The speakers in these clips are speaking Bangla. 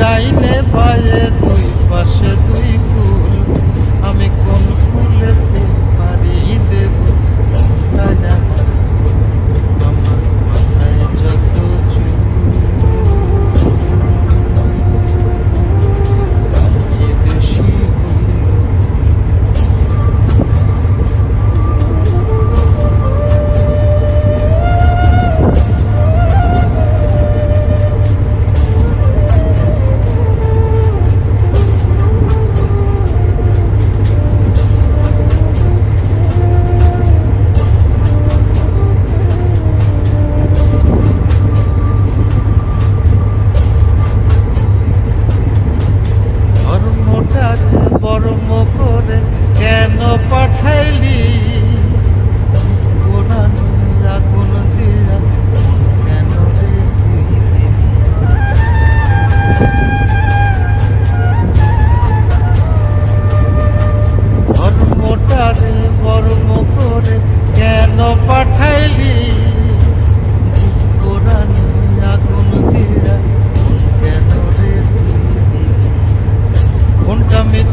ডাইনে পায়ে দুই পাশে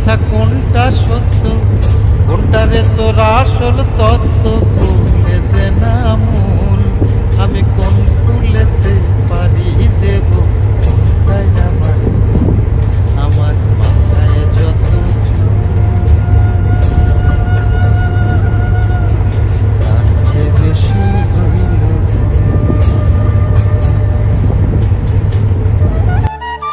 কথা কোনটা সত্য? কোনটারে তোর আসল তত্ত্ব? বলে দে না